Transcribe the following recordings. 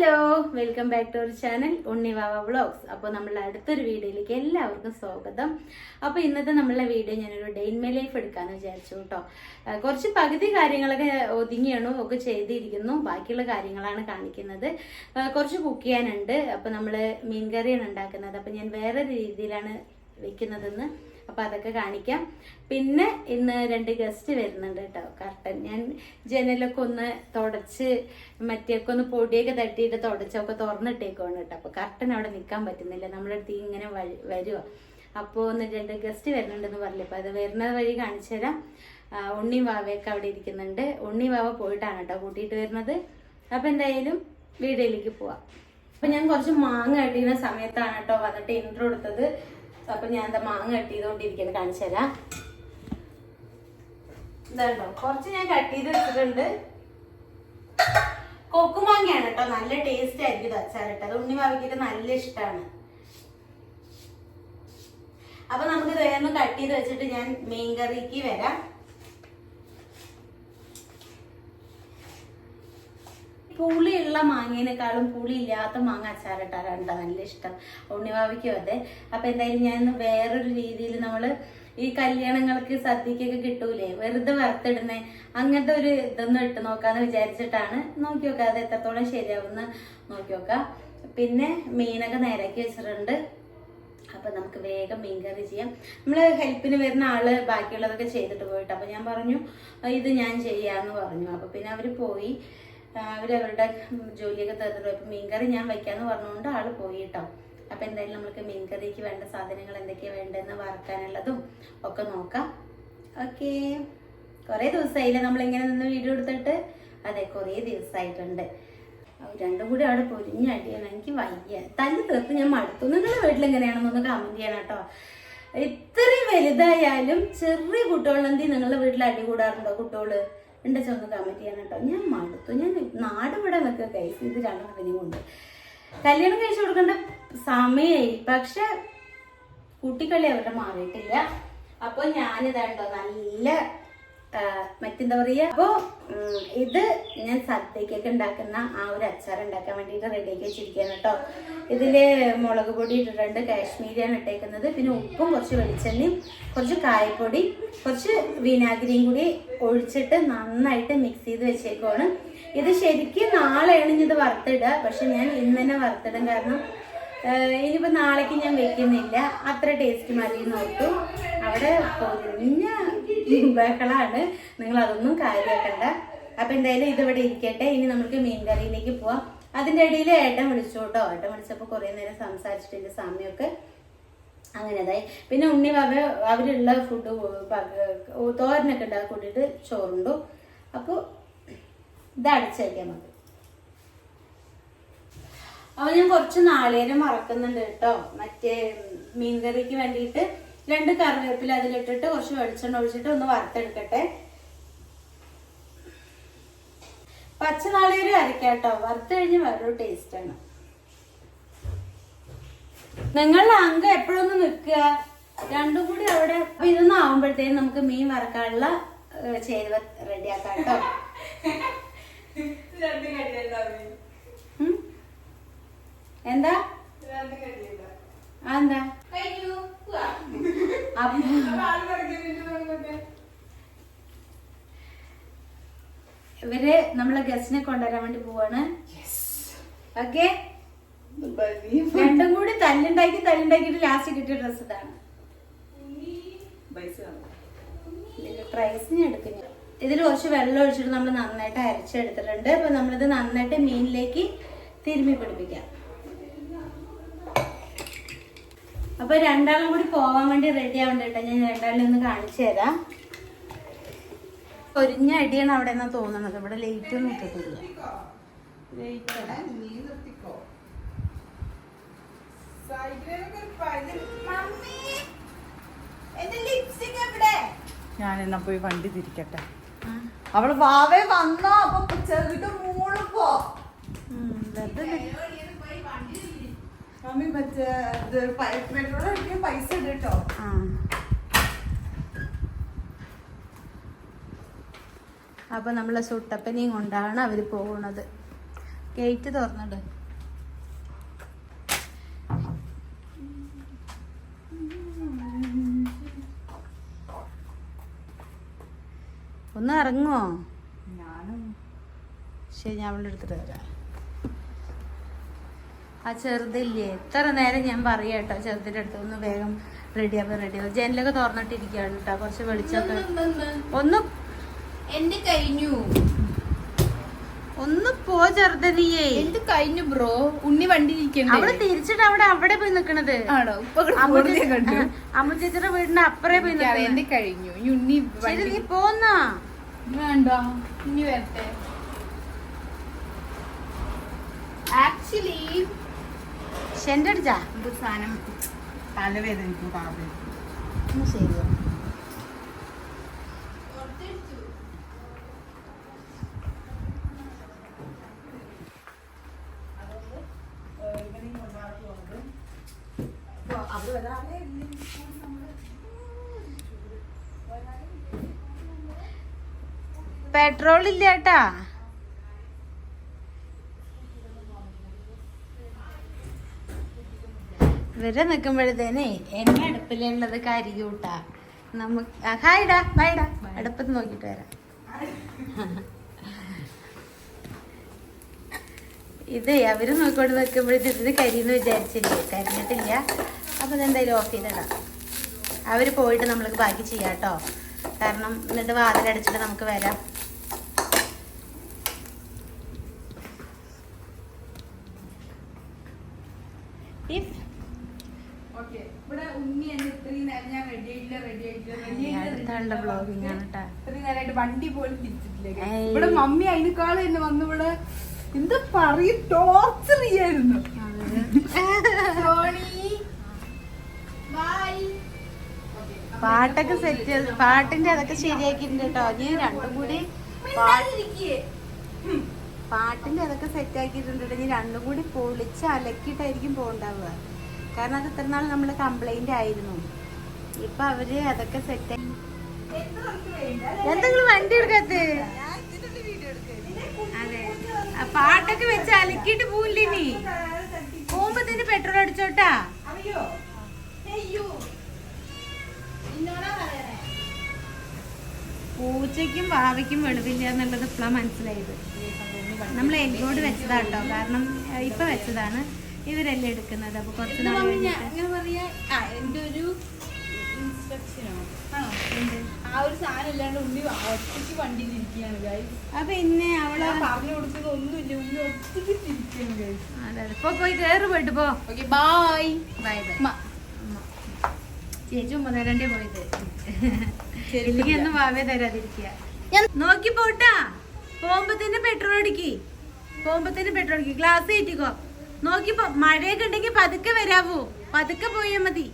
Hello welcome back to our channel Unnivava vlogs അപ്പോൾ നമ്മളുടെ അടുത്തൊരു വീഡിയോയിലേക്ക് എല്ലാവർക്കും സ്വാഗതം. അപ്പോൾ ഇന്നത്തെ നമ്മളുടെ വീഡിയോ ഞാനൊരു ഡെയിൻ മൈ ലൈഫ് എടുക്കാമെന്ന് വിചാരിച്ചു കേട്ടോ കുറച്ച് പകുതി കാര്യങ്ങളൊക്കെ ഒതുങ്ങിയണു ഒക്കെ ചെയ്തിരിക്കുന്നു. ബാക്കിയുള്ള കാര്യങ്ങളാണ് കാണിക്കുന്നത്. കുറച്ച് കുക്ക് ചെയ്യാനുണ്ട്. അപ്പോൾ നമ്മൾ മീൻ കറിയാണ് ഉണ്ടാക്കുന്നത്. അപ്പോൾ ഞാൻ വേറെ രീതിയിലാണ് വെക്കുന്നതെന്ന് അപ്പോൾ അതൊക്കെ കാണിക്കാം. പിന്നെ ഇന്ന് രണ്ട് ഗസ്റ്റ് വരുന്നുണ്ട് കേട്ടോ കർട്ടൻ. ഞാൻ ജനലൊക്കെ ഒന്ന് തുടച്ച് മറ്റേയൊക്കെ ഒന്ന് പൊടിയൊക്കെ തട്ടിയിട്ട് തുടച്ചൊക്കെ തുറന്നിട്ടേക്കുവാണ് കേട്ടോ അപ്പോൾ കർട്ടൻ അവിടെ നിൽക്കാൻ പറ്റുന്നില്ല. നമ്മുടെ അടുത്ത് ഇങ്ങനെ വരുക അപ്പോൾ ഒന്ന് രണ്ട് ഗസ്റ്റ് വരുന്നുണ്ടെന്ന് പറഞ്ഞില്ല. അപ്പോൾ അത് വരുന്നത് വഴി കാണിച്ചു തരാം. ഉണ്ണി വാവയൊക്കെ അവിടെ ഇരിക്കുന്നുണ്ട്. ഉണ്ണി വാവ പോയിട്ടാണ് കേട്ടോ കൂട്ടിയിട്ട് വരുന്നത്. അപ്പോൾ എന്തായാലും വീഡിയോയിലേക്ക് പോവാം. അപ്പൊ ഞാൻ കുറച്ച് മാങ്ങ കട്ടിയുന്ന സമയത്താണ് കേട്ടോ വന്നിട്ട് ഇൻട്രോ എടുത്തത്. അപ്പൊ ഞാൻ എന്താ മാങ്ങ കട്ട് ചെയ്തോണ്ടിരിക്കുന്നത് കാണിച്ചു തരാം. ഇതാണ്ടോ കുറച്ച് ഞാൻ കട്ട് ചെയ്ത് വെച്ചിട്ടുണ്ട് കൊക്കുമാങ്ങയാണ് കേട്ടോ നല്ല ടേസ്റ്റ് ആയിരിക്കും അച്ചാറിട്ട്. അത് ഉണ്ണി വാവിക്കിട്ട് നല്ല ഇഷ്ടമാണ് അപ്പൊ നമുക്ക് വേഗം കട്ട് ചെയ്ത് വെച്ചിട്ട് ഞാൻ മീൻ കറിക്ക് വരാം. പുളിയുള്ള മാങ്ങേനേക്കാളും പുളി ഇല്ലാത്ത മാങ്ങ കേട്ടോ നല്ല ഇഷ്ടം. ഉണ്ണിവാവിക്കും അതെ. അപ്പൊ എന്തായാലും ഞാൻ വേറൊരു രീതിയിൽ നമ്മൾ ഈ കല്യാണങ്ങൾക്ക് സദ്യക്കൊക്കെ കിട്ടൂലേ വെറുതെ വറുത്തിടുന്നേ അങ്ങനത്തെ ഒരു ഇതൊന്നും ഇട്ട് നോക്കാന്ന് വിചാരിച്ചിട്ടാണ്. നോക്കി നോക്കുക അത് എത്രത്തോളം ശരിയാവുന്ന നോക്കി നോക്കാം. പിന്നെ മീനൊക്കെ നേരാക്കി വെച്ചിട്ടുണ്ട്. അപ്പൊ നമുക്ക് വേഗം മീൻ കറി ചെയ്യാം. നമ്മൾ ഹെൽപ്പിന് വരുന്ന ആൾ ബാക്കിയുള്ളതൊക്കെ ചെയ്തിട്ട് പോയിട്ട് അപ്പൊ ഞാൻ പറഞ്ഞു ഇത് ഞാൻ ചെയ്യാന്ന് പറഞ്ഞു. അപ്പൊ പിന്നെ അവർ പോയി. ആ, അവർ അവരുടെ ജോലിയൊക്കെ തീർത്തിട്ട് പോയി. മീൻകറി മീൻ ഞാൻ വെക്കാന്ന് പറഞ്ഞുകൊണ്ട് ആൾ പോയി കേട്ടോ അപ്പം എന്തായാലും നമുക്ക് മീൻകറിക്ക് വേണ്ട സാധനങ്ങൾ എന്തൊക്കെയാണ് വേണ്ടതെന്ന് വറക്കാനുള്ളതും ഒക്കെ നോക്കാം. ഓക്കെ. കുറേ ദിവസമായില്ലേ നമ്മളിങ്ങനെ നിന്ന് വീഡിയോ എടുത്തിട്ട്? അതെ കുറേ ദിവസമായിട്ടുണ്ട്. രണ്ടും കൂടി അവിടെ പൊരിഞ്ഞടിയാണ് എനിക്ക് വയ്യ. തന്നെ തീർത്ത് ഞാൻ മടുത്തു. നിങ്ങളുടെ വീട്ടിൽ എങ്ങനെയാണെന്നൊന്ന് കമന്റ് ചെയ്യണം കേട്ടോ. ഇത്രയും വലുതായാലും ചെറിയ കുട്ടികളെന്തി നിങ്ങളുടെ വീട്ടിൽ അടി കൂടാറുണ്ടോ കുട്ടികൾ? എന്റെ ചൊന്ന് കമന്റ് ചെയ്യണം കേട്ടോ. ഞാൻ മടുത്തു. ഞാൻ നാട് ഇവിടെ നിൽക്കുക കൈസ് ഇത് രണ്ടെണ്ണത്തിനെയും കൊണ്ട് കല്യാണം കഴിച്ചു കൊടുക്കേണ്ട സമയമായി. പക്ഷെ കുട്ടിക്കളി അവരുടെ മാറിയിട്ടില്ല. അപ്പോൾ ഞാനിതാണ്ടോ നല്ല മറ്റെന്താ പറയാ? അപ്പൊ ഇത് ഞാൻ സദ്യക്കൊക്കെ ഉണ്ടാക്കുന്ന ആ ഒരു അച്ചാർ ഉണ്ടാക്കാൻ വേണ്ടിയിട്ട് റെഡിയാക്കി വെച്ചിരിക്കുകയാണ് കേട്ടോ. ഇതിൽ മുളക് പൊടി ഇട്ടിട്ടുണ്ട് കാശ്മീരിയാണ് ഇട്ടേക്കുന്നത്. പിന്നെ ഉപ്പും കുറച്ച് വെളിച്ചെണ്ണയും കുറച്ച് കായപ്പൊടി കുറച്ച് വിനാഗിരിയും കൂടി ഒഴിച്ചിട്ട് നന്നായിട്ട് മിക്സ് ചെയ്ത് വെച്ചേക്കുവാണ്. ഇത് ശരിക്കും നാളെയാണ് ഇത് വറുത്തിടുക. പക്ഷെ ഞാൻ ഇന്ന് തന്നെ വറുത്തിടും കാരണം ഇനിയിപ്പോ നാളേക്ക് ഞാൻ വെക്കുന്നില്ല. അത്ര ടേസ്റ്റ് മതി നോക്കും അവിടെ പൊരിഞ്ഞ ബഹളാണ് നിങ്ങൾ അതൊന്നും കാര്യമാക്കണ്ട അപ്പൊ എന്തായാലും ഇതിവിടെ ഇരിക്കട്ടെ. ഇനി നമുക്ക് മീൻ കറിയിലേക്ക് പോവാം. അതിന്റെ ഇടയിൽ ഏട്ടൻ വിളിച്ചു കേട്ടോ ഏട്ടൻ വിളിച്ചപ്പോ കുറെ നേരം സംസാരിച്ചിട്ടില്ല സമയമൊക്കെ അങ്ങനെതായി. പിന്നെ ഉണ്ണി ബാബ അവരുള്ള ഫുഡ് തോരനൊക്കെ ഉണ്ടാക്കി കൂട്ടിയിട്ട് ചോറുണ്ടു. അപ്പോൾ ഇത് അടച്ചേക്കാം നമുക്ക്. അപ്പൊ ഞാൻ കുറച്ച് നാളികേരം മറക്കുന്നുണ്ട് കേട്ടോ. മറ്റേ മീൻകറിക്ക് വേണ്ടിയിട്ട് രണ്ട് കറിവേപ്പില അതിലിട്ടിട്ട് കുറച്ച് വെളിച്ചെണ്ണ ഒഴിച്ചിട്ട് ഒന്ന് വറുത്തെടുക്കട്ടെ. പച്ച അരക്കാട്ടോ. അരക്കാം കേട്ടോ വറുത്ത് കഴിഞ്ഞ് വേറൊരു ടേസ്റ്റ് ആണ്. നിങ്ങളുടെ അംഗം എപ്പോഴൊന്നും നിൽക്കുക. രണ്ടും കൂടി അവിടെ ഇതൊന്നും ആവുമ്പോഴത്തേനും നമുക്ക് മീൻ വറക്കാനുള്ള ചേരുവ റെഡിയാക്കാം കേട്ടോ? എന്താ? എന്താ ഇവർ നമ്മളെ ഗസ്റ്റിനെ കൊണ്ടുവരാൻ വേണ്ടി പോവാണ്. ഓക്കെ രണ്ടും കൂടി തല്ലുണ്ടാക്കി തല്ലുണ്ടാക്കിട്ട് ലാസ്റ്റ് കിട്ടിയ ഡ്രസ് ഇതാണ്. ഇതിന്റെ പ്രൈസിന് എടുക്കുന്നു ഇതിൽ കുറച്ച് വെള്ളം ഒഴിച്ചിട്ട് നമ്മൾ നന്നായിട്ട് അരച്ചെടുത്തിട്ടുണ്ട്. അപ്പൊ നമ്മളിത് നന്നായിട്ട് മീനിലേക്ക് തിരുമ്മി പിടിപ്പിക്കാം. അപ്പൊ രണ്ടാളും കൂടി പോവാൻ വേണ്ടി റെഡി ആവണ്ടേട്ടോ ഞാൻ രണ്ടാളും ഒന്ന് കാണിച്ചു തരാം. പൊരിഞ്ഞ അടിയാണ് അവിടെ എന്നാ തോന്നുന്നത്. ഇവിടെ ലേറ്റ് ഒന്നും ഇട്ടിട്ടില്ല. ഞാൻ എന്നാ പോയി വണ്ടി തിരിക്കട്ടെ. അവൾ വാവേ വന്നോ. അപ്പൊ ചെറുകിട്ട് മൂളിപ്പോ മമ്മി മറ്റേ ഇത് പൈ- പെട്രോൾ അടിക്കാൻ പൈസ ഉണ്ട് കേട്ടോ ആ. അപ്പൊ നമ്മളെ സുട്ടപ്പനെയും കൊണ്ടാണ് അവർ പോകുന്നത് ഗേറ്റ് തുറന്നിട്. ഒന്ന് ഇറങ്ങുമോ ശരി ഞാൻ അവളുടെ അടുത്തിട്ട് വരാം. ആ ചെറുതില്ലേ? എത്ര നേരം ഞാൻ പറയാം കേട്ടോ ചെറുതിന്റെ അടുത്ത് ഒന്ന് വേഗം റെഡിയാവും റെഡിയാവും ജനലൊക്കെ തുറന്നിട്ടിരിക്കുകയാണ് കേട്ടോ കുറച്ച് വെളിച്ചൊക്കെ ഒന്ന് എന്റെ കഴിഞ്ഞു? ഒന്ന് പോ ചെറുതീയേ എന്ത് കഴിഞ്ഞു ബ്രോ? ഉണ്ണി വണ്ടി അവിടെ തിരിച്ചിട്ട് അവിടെ അവിടെ പോയി നിക്കണത്. ആണോ? അമ്മു ചേച്ചിയുടെ വീടിന്റെ അപ്പറേ പോയി. എന്റെ കഴിഞ്ഞു? ഉണ്ണി ശരി നീ പോന്നാ. വേണ്ട? ഇനി വരട്ടെ. ആക്ച്വലി അടിച്ചാ സാധനം? തലവേദനിക്കും ശരി. പെട്രോൾ ഇല്ല കേട്ടാ. ഇവരെ നിൽക്കുമ്പോഴത്തേനെ എന്നെ അടുപ്പിലുള്ളത് കരിയൂട്ടാ. നമുക്ക് ഹായിടാ ബൈഡാ അടുപ്പത്ത് നോക്കിട്ട് വരാം. ഇത് അവർ നോക്കിക്കൊണ്ട് നിൽക്കുമ്പോഴത്തേക്ക് ഇത് കരിയെന്ന് വിചാരിച്ചില്ലേ? കരിഞ്ഞിട്ടില്ല. അപ്പൊ ഇതെന്തായാലും ഓഫ് ചെയ്തിടാം. അവർ പോയിട്ട് നമ്മൾക്ക് ബാക്കി ചെയ്യാട്ടോ കാരണം എന്നിട്ട് വാതിലടച്ചിട്ട് നമുക്ക് വരാം ഇഫ് ഓക്കെ ഇവിടെ ഉണ്ണി എന്നെ ഇത്രയും നേരം ഞാൻ റെഡി ആയിട്ടില്ല റെഡി ആയിട്ടില്ല റെഡി അടുത്തുള്ള ബ്ലോഗിങ് ആണ് കേട്ടാ ഇത്രയും നേരമായിട്ട് വണ്ടി പോലും തിരിച്ചിട്ടില്ല guys. ഏയ്. ഇവിടെ മമ്മി അതിനേക്കാളും എന്നെ വന്ന് ഇവിടെ എന്ത് പറയും? ടോർച്ചർ ചെയ്യായിരുന്നു. പാട്ടൊക്കെ സെറ്റ് പാട്ടിന്റെ അതൊക്കെ ശരിയാക്കിയിട്ടുണ്ട് കേട്ടോ. നീ രണ്ടും കൂടി പാട്ടിന്റെ അതൊക്കെ സെറ്റ് ആക്കിയിട്ടുണ്ട്. കേട്ടോ. നീ രണ്ടും കൂടി പൊളിച്ച് അലക്കിട്ടായിരിക്കും പോണ്ടാവുക കാരണം അത് ഇത്ര നാൾ നമ്മൾ കംപ്ലൈന്റ് ആയിരുന്നു. ഇപ്പൊ അവർ അതൊക്കെ സെറ്റ് എന്തെങ്കിലും വണ്ടി എടുക്കാത്ത? അതെ. പാട്ടൊക്കെ വെച്ച് അലക്കിട്ട് പോവില്ലേ നീ? പോകുമ്പോ തന്നെ പെട്രോൾ അടിച്ചോട്ടാ? പൂച്ചയ്ക്കും വാവയ്ക്കും വെളുവില്ല എന്നുള്ളത് ഇപ്പോഴാണ് മനസ്സിലായത്. നമ്മൾ എല്ലോട് വെച്ചതാട്ടോ. കാരണം ഇപ്പൊ വെച്ചതാണ്. ഇവരല്ലേ എടുക്കുന്നത്. അപ്പൊ കുറച്ച് നാൾ ഞാൻ പറയാ എന്റെ ഒരു ഇൻസ്ട്രക്ഷനോ ആണോ. ആ ഒരു സാധനം ഇല്ലാണ്ട് ഉണ്ണി ഒറ്റയ്ക്ക് വണ്ടിയിൽ ഇരിക്കുകയാണ് ഗൈസ് അപ്പൊ പിന്നെ അവൾ പറഞ്ഞു കൊടുക്കുന്നത് ഒന്നുമില്ല ഉണ്ണി ഒറ്റയ്ക്ക് ഇരിക്കുകയാണ് ഗൈസ് അതെ പോയി പോയിട്ട് പോ. ഓക്കെ ബൈ ബൈ ബൈ ഉമ്മ. ചേച്ചി ഉമ്മതരണ്ടേ പോയത് ശരി, ഇല്ലെങ്കിൽ ഒന്നും വാവേ തരാതിരിക്കുക. നോക്കി പോട്ടാ. പോകുമ്പോ തന്നെ പെട്രോൾ അടിക്ക്. പോകുമ്പോ തന്നെ പെട്രോൾ അടിക്ക്. ഗ്ലാസ് കയറ്റിക്കോ. നോക്കി മഴയൊക്കെ ഉണ്ടെങ്കിൽ പതുക്കെ വരാവൂ. പതുക്കെ പോയാ മതി.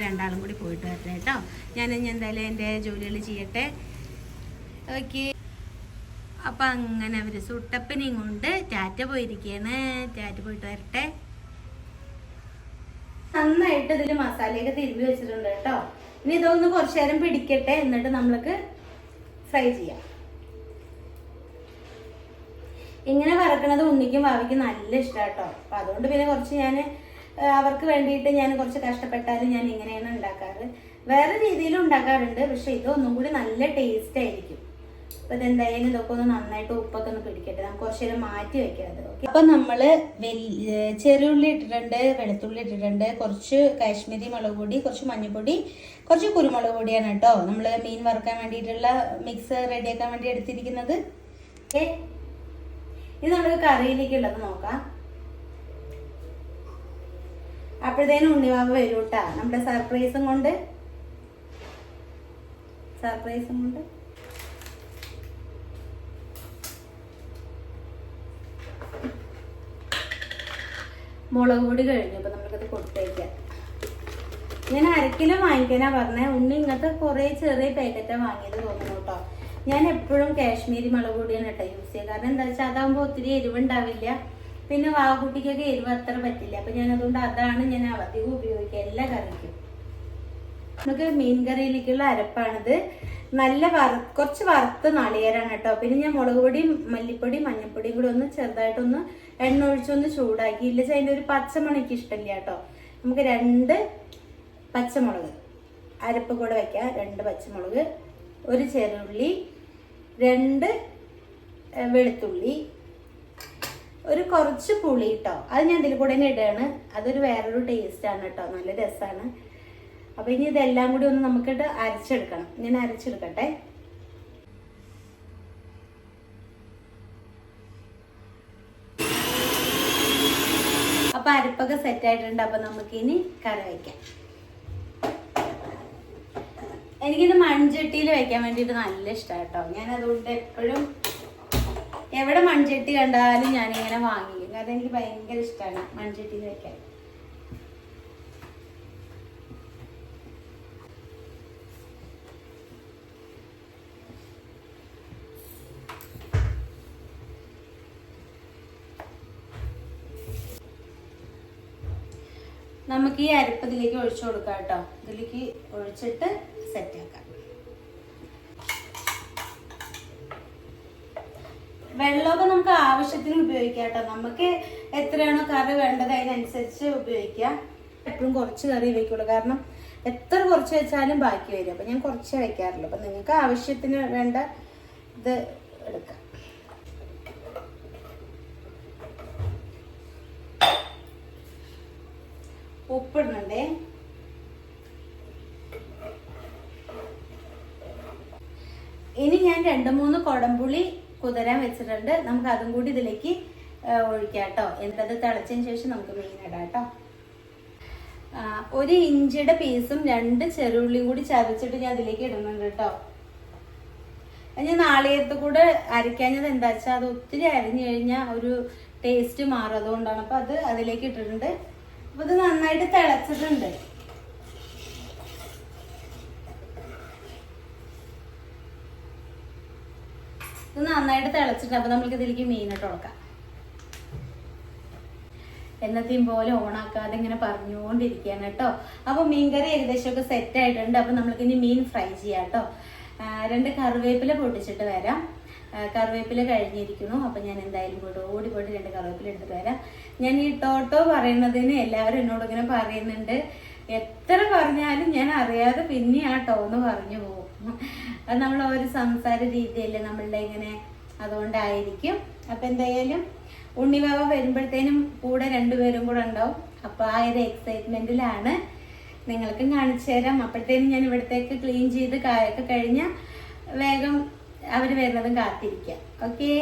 അപ്പൊ രണ്ടാളും കൂടി പോയിട്ട് വരട്ടെ കേട്ടോ. ഞാൻ ഇനി എന്തായാലും എന്റെ ജോലികൾ ചെയ്യട്ടെ. ഓക്കെ. അപ്പം അങ്ങനെ അവർ സുട്ടപ്പനെയും കൊണ്ട് ടാറ്റ പോയിരിക്കുകയാണ് ടാറ്റ പോയിട്ട് വരട്ടെ. നന്നായിട്ട് ഇതിൽ മസാലയൊക്കെ തിരുമ്പി വെച്ചിട്ടുണ്ട് കേട്ടോ. ഇനി ഇതൊന്ന് കുറച്ചു നേരം പിടിക്കട്ടെ എന്നിട്ട് നമ്മൾക്ക് ഫ്രൈ ചെയ്യാം. ഇങ്ങനെ വറക്കണത് ഉണ്ണിക്കും വാവിക്കും നല്ല ഇഷ്ടം കേട്ടോ. അപ്പൊ അതുകൊണ്ട് പിന്നെ കുറച്ച് ഞാൻ അവർക്ക് വേണ്ടിയിട്ട് ഞാൻ കുറച്ച് കഷ്ടപ്പെട്ടാലും ഞാൻ ഇങ്ങനെയാണ് ഉണ്ടാക്കാറ്. വേറെ രീതിയിലും ഉണ്ടാക്കാറുണ്ട്. പക്ഷെ ഇതൊന്നും കൂടി നല്ല ടേസ്റ്റ് ആയിരിക്കും. അപ്പൊ ഇതെന്തായാലും ഇതൊക്കെ ഒന്ന് നന്നായിട്ട് ഉപ്പൊക്കെ ഒന്ന് പിടിക്കട്ടെ. നമുക്ക് കുറച്ച് നേരം മാറ്റി വെക്കാം ഓക്കെ? അപ്പൊ നമ്മൾ ചെറുള്ളി ഇട്ടിട്ടുണ്ട് വെളുത്തുള്ളി ഇട്ടിട്ടുണ്ട് കുറച്ച് കാശ്മീരി മുളക് പൊടി കുറച്ച് മഞ്ഞൾപ്പൊടി കുറച്ച് കുരുമുളക് പൊടിയാണ് കേട്ടോ. നമ്മൾ മീൻ വറുക്കാൻ വേണ്ടിയിട്ടുള്ള മിക്സ് റെഡിയാക്കാൻ വേണ്ടി എടുത്തിരിക്കുന്നത്. ഇത് നമുക്ക് കറിയിലേക്കുള്ളത് നോക്കാം. അപ്പോഴത്തേനും ഉണ്ണിവാവ് വരും കേട്ടാ നമ്മുടെ സർപ്രൈസും കൊണ്ട്. സർപ്രൈസും കൊണ്ട്. മുളക് പൊടി കഴിഞ്ഞു അപ്പൊ നമുക്കത് കൊടുത്തേക്കാം. ഞാൻ അരക്കിലോ വാങ്ങിക്കാനാ പറഞ്ഞത് ഉണ്ണി ഇങ്ങനത്തെ കുറെ ചെറിയ പാക്കറ്റാ വാങ്ങിയത് തോന്നുന്നു കേട്ടോ. ഞാൻ എപ്പോഴും കാശ്മീരി മുളക് പൊടിയാണ് കേട്ടോ യൂസ് ചെയ്യുക. കാരണം എന്താ വെച്ചാൽ അതാകുമ്പോൾ ഒത്തിരി എരിവുണ്ടാവില്ല. പിന്നെ വാവുകുട്ടിക്കൊക്കെ എരിവ് അത്ര പറ്റില്ല. അപ്പൊ ഞാൻ അതുകൊണ്ട് അതാണ് ഞാൻ അധികം ഉപയോഗിക്കുക എല്ലാ കറിക്കും. നമുക്ക് മീൻ കറിയിലേക്കുള്ള അരപ്പാണിത്. നല്ല വറു കുറച്ച് വറുത്ത് നാളികേരാണ് കേട്ടോ. പിന്നെ ഞാൻ മുളക് പൊടിയും മല്ലിപ്പൊടിയും മഞ്ഞൾപ്പൊടിയും കൂടി ഒന്ന് ചെറുതായിട്ടൊന്ന് എണ്ണ ഒഴിച്ചൊന്ന് ചൂടാക്കി. ഇല്ല അതിന്റെ ഒരു പച്ചമണിക്ക് ഇഷ്ടമില്ല കേട്ടോ. നമുക്ക് രണ്ട് പച്ചമുളക് അരപ്പ് കൂടെ വെക്കാം. രണ്ട് പച്ചമുളക് ഒരു ചെറുള്ളി രണ്ട് വെളുത്തുള്ളി ഒരു കുറച്ച് പുളി കേട്ടോ അത് ഞാൻ ഇതിൽ കൂടെ തന്നെ ഇടുകയാണ് അതൊരു വേറൊരു ടേസ്റ്റ് ആണ് കേട്ടോ നല്ല രസമാണ് അപ്പൊ ഇനി ഇതെല്ലാം കൂടി ഒന്ന് നമുക്കിട്ട് അരച്ചെടുക്കണം. ഞാൻ അരച്ചെടുക്കട്ടെ. അപ്പൊ അരപ്പൊക്കെ സെറ്റ് ആയിട്ടുണ്ട്. അപ്പൊ നമുക്കിനി കറി വയ്ക്കാം എനിക്കിത് മൺചട്ടിയിൽ വെക്കാൻ വേണ്ടിയിട്ട് നല്ല ഇഷ്ടമാണ് കേട്ടോ ഞാൻ അതുകൊണ്ട് എപ്പോഴും എവിടെ മൺചട്ടി കണ്ടാലും ഞാനിങ്ങനെ വാങ്ങിക്കും. കാരണം എനിക്ക് ഭയങ്കര ഇഷ്ടമാണ് മൺചട്ടിയിൽ വെക്കാൻ നമുക്ക് ഈ അരപ്പ് ഇതിലേക്ക് ഒഴിച്ചു കൊടുക്കാം കേട്ടോ. ഇതിലേക്ക് ഒഴിച്ചിട്ട് സെറ്റ് വെള്ളമൊക്കെ നമുക്ക് ആവശ്യത്തിന് ഉപയോഗിക്കാം കേട്ടോ. നമുക്ക് എത്രയാണോ കറി വേണ്ടത് അതിനനുസരിച്ച് ഉപയോഗിക്കാം എപ്പോഴും കുറച്ച് കറി വയ്ക്കുള്ളൂ കാരണം എത്ര കുറച്ച് വെച്ചാലും ബാക്കി വരും. അപ്പം ഞാൻ കുറച്ച് വയ്ക്കാറുള്ളൂ അപ്പം നിങ്ങൾക്ക് ആവശ്യത്തിന് വേണ്ട ഇത് എടുക്കാം. ഉപ്പിടുന്നുണ്ടേ. ഇനി ഞാൻ രണ്ട് മൂന്ന് കുടംപുളി കുതിരാൻ വെച്ചിട്ടുണ്ട്. നമുക്ക് അതും കൂടി ഇതിലേക്ക് ഒഴിക്കാം കേട്ടോ. എന്നിട്ടത് തിളച്ചതിന് ശേഷം നമുക്ക് മീൻ ഇടാം കേട്ടോ. ഒരു ഇഞ്ചിയുടെ പീസും രണ്ട് ചെറുള്ളിയും കൂടി ചതച്ചിട്ട് ഞാൻ അതിലേക്ക് ഇടുന്നുണ്ട് കേട്ടോ. അത് ഞാൻ നാളികേരത്ത് കൂടെ അരയ്ക്കാഞ്ഞത് എന്താ വെച്ചാൽ അത് ഒത്തിരി അരിഞ്ഞു കഴിഞ്ഞാൽ ഒരു ടേസ്റ്റ് മാറും. അതുകൊണ്ടാണ് അപ്പൊ അത് അതിലേക്ക് ഇട്ടിട്ടുണ്ട്. അപ്പൊ ഇത് നന്നായിട്ട് തിളച്ചിട്ടുണ്ട്. ഇത് നന്നായിട്ട് തിളച്ചിട്ട് അപ്പൊ നമുക്ക് ഇതിലേക്ക് മീനിട്ട് കൊടുക്കാം. എന്നത്തെയും പോലെ ഓണാക്കാതെ ഇങ്ങനെ പറഞ്ഞുകൊണ്ടിരിക്കുകയാണ് കേട്ടോ. അപ്പൊ മീൻകറി ഏകദേശമൊക്കെ സെറ്റ് ആയിട്ടുണ്ട്. അപ്പൊ നമ്മൾക്ക് ഇനി മീൻ ഫ്രൈ ചെയ്യാം കേട്ടോ. രണ്ട് കറിവേപ്പില പൊട്ടിച്ചിട്ട് വരാം. കറിവേപ്പില കഴിഞ്ഞിരിക്കുന്നു. അപ്പൊ ഞാൻ എന്തായാലും പോയിട്ട് ഓടി പോയിട്ട് രണ്ട് കറിവേപ്പില എടുത്തിട്ട് വരാം. ഞാൻ ഈ ടോട്ടോ പറയുന്നതിന് എല്ലാവരും എന്നോട് ഇങ്ങനെ പറയുന്നുണ്ട്. എത്ര പറഞ്ഞാലും ഞാൻ അറിയാതെ പിന്നെ ആ ടോന്ന് പറഞ്ഞു പോകും. അത് നമ്മൾ ഒരു സംസാര രീതിയല്ലേ നമ്മളുടെ ഇങ്ങനെ അതുകൊണ്ടായിരിക്കും. അപ്പൊ എന്തായാലും ഉണ്ണിവാവ വരുമ്പോഴത്തേനും കൂടെ രണ്ടുപേരും കൂടെ ഉണ്ടാവും. അപ്പൊ ആ ഒരു എക്സൈറ്റ്മെന്റിലാണ് നിങ്ങൾക്കും കാണിച്ചു തരാം. അപ്പോഴത്തേനും ഞാൻ ഇവിടത്തേക്ക് ക്ലീൻ ചെയ്ത് കായൊക്കെ കഴിഞ്ഞ വേഗം അവർ വരുന്നതും കാത്തിരിക്കാം. ഓക്കേ